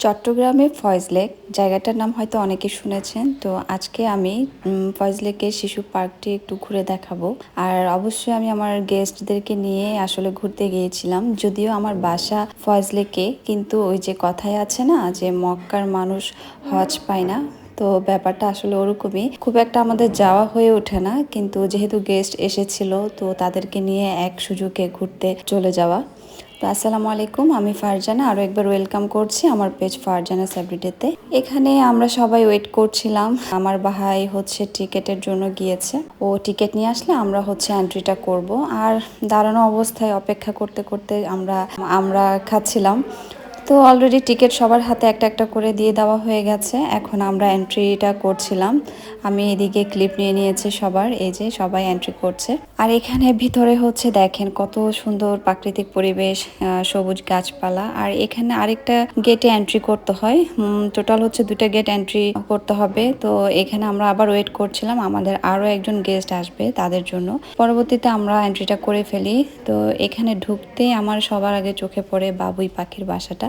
চট্টগ্রামে ফয়েজ লেক। জায়গাটার নাম হয়তো অনেকে শুনেছেন। তো আজকে আমি উম, ফয়েজ লেকের শিশু পার্কটি একটু ঘুরে দেখাবো। আর অবশ্যই আমি আমার গেস্টদেরকে নিয়ে আসলে ঘুরতে গিয়েছিলাম। যদিও আমার বাসা ফয়েজ লেকে কিন্তু ওই যে কথায় আছে না যে মক্কার মানুষ হজ পায় না তো ব্যাপারটা আসলে ওরকমই। খুব একটা আমাদের যাওয়া হয়ে ওঠে না কিন্তু যেহেতু গেস্ট এসেছিল তো তাদেরকে নিয়ে এক সুযোগে ঘুরতে চলে যাওয়া। তো আসসালামু আলাইকুম, আমি ফারজানা। আরও একবার ওয়েলকাম করছি আমার পেজ ফারজানা সেলিব্রিটিতে এখানে আমরা সবাই ওয়েট করছিলাম। আমার ভাই হচ্ছে টিকেটের জন্য গিয়েছে। ও টিকিট নিয়ে আসলে আমরা হচ্ছে এন্ট্রিটা করব। আর দাঁড়ানো অবস্থায় অপেক্ষা করতে করতে আমরা আমরা খাচ্ছিলাম। তো অলরেডি টিকিট সবার হাতে একটা একটা করে দিয়ে দেওয়া হয়ে গেছে। এখন আমরা এন্ট্রিটা করছিলাম। আমি এদিকে ক্লিপ নিয়ে নিয়েছি সবার, এই যে সবাই এন্ট্রি করছে। আর এখানে ভিতরে হচ্ছে দেখেন কত সুন্দর প্রাকৃতিক পরিবেশ সবুজ গাছপালা। আর এখানে আরেকটা গেটে এন্ট্রি করতে হয়। টোটাল হচ্ছে দুটা গেট এন্ট্রি করতে হবে। তো এখানে আমরা আবার ওয়েট করছিলাম। আমাদের আরও একজন গেস্ট আসবে তাদের জন্য। পরবর্তীতে আমরা এন্ট্রিটা করে ফেলি। তো এখানে ঢুকতেই আমার সবার আগে চোখে পড়ে বাবুই পাখির বাসাটা।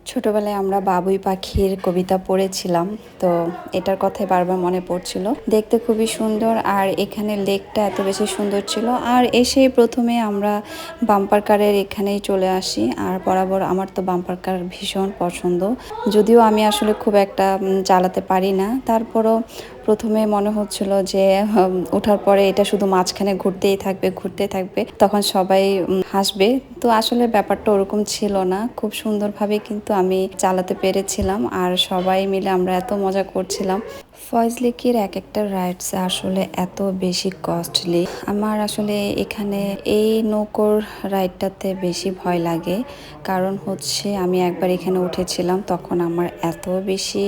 ছোটবেলায় আমরা বাবুই পাখির কবিতা পড়েছিলাম, তো এটার কথাই বারবার মনে পড়ছিল। দেখতে খুবই সুন্দর, আর এখানে লেকটা এত বেশি সুন্দর ছিল। আর এসেই প্রথমে আমরা বাম্পার কারের এখানেই চলে আসি, আর বরাবর আমার তো বাম্পার কার ভীষণ পছন্দ। যদিও আমি আসলে খুব একটা চালাতে পারি না। তারপরও প্রথমে মনে হচ্ছিল যে ওঠার পরে এটা শুধু মাঝখানে ঘুরতেই থাকবে ঘুরতেই থাকবে, তখন সবাই হাসবে। তো আসলে ব্যাপারটা ওরকম ছিল না। খুব সুন্দরভাবে কিন্তু আমি চালাতে পেরেছিলাম আর সবাই মিলে আমরা এত মজা করছিলাম। ফয়েজ লেকের এক একটা রাইডস আসলে এত বেশি কস্টলি আমার আসলে এখানে এই নৌকোর রাইডটাতে বেশি ভয় লাগে। কারণ হচ্ছে আমি একবার এখানে উঠেছিলাম, তখন আমার এত বেশি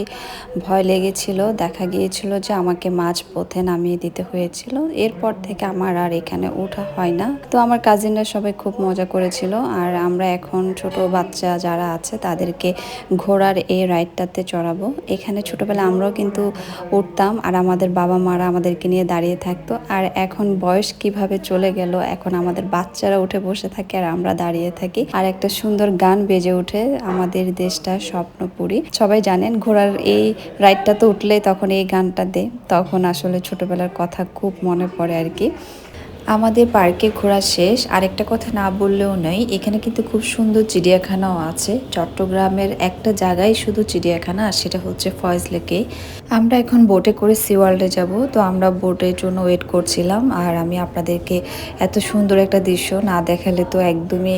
ভয় লেগেছিল। দেখা গিয়েছিল যে আমাকে মাঝ পথে নামিয়ে দিতে হয়েছিল। এরপর থেকে আমার আর এখানে ওঠা হয় না। তো আমার কাজিনরা সবাই খুব মজা করেছিল। আর আমরা এখন ছোট বাচ্চা যারা আছে, তাদেরকে ঘোড়ার এই রাইডটাতে চড়াবো। এখানে ছোটবেলা আমরাও কিন্তু উঠতাম আর আমাদের বাবা মারা আমাদেরকে নিয়ে দাঁড়িয়ে থাকতো। আর এখন বয়স কীভাবে চলে গেল, এখন আমাদের বাচ্চারা উঠে বসে থাকে আর আমরা দাঁড়িয়ে থাকি। আর একটা সুন্দর গান বেজে উঠে আমাদের দেশটা স্বপ্নপুরী। সবাই জানেন ঘোড়ার এই রাইডটা তো উঠলেই তখন এই গানটা দে। তখন আসলে ছোটবেলার কথা খুব মনে পড়ে আর কি। আমাদের পার্কে ঘোরা শেষ। আরেকটা কথা না বললেও নয় এখানে কিন্তু খুব সুন্দর চিড়িয়াখানাও আছে। চট্টগ্রামের একটা জায়গায় শুধু চিড়িয়াখানা, আর সেটা হচ্ছে ফয়েজ লেকে। আমরা এখন বোটে করে সি ওয়ার্ল্ডে যাব। তো আমরা বোটের জন্য ওয়েট করছিলাম, আর আমি আপনাদেরকে এত সুন্দর একটা দৃশ্য না দেখালে তো একদমই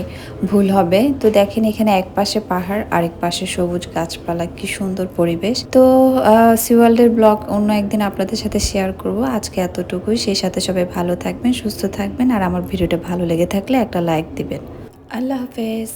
ভুল হবে। তো দেখেন এখানে এক পাশে পাহাড়, আরেক পাশে সবুজ গাছপালা, কি সুন্দর পরিবেশ। তো সি ওয়ার্ল্ডের ব্লগ অন্য একদিন আপনাদের সাথে শেয়ার করব। আজকে এতটুকুই। সেই সাথে সবাই ভালো থাকবেন সুস্থ থাকবেন আর আমার ভিডিওটা ভালো লেগে থাকলে একটা লাইক দিবেন। আল্লাহ হাফেজ।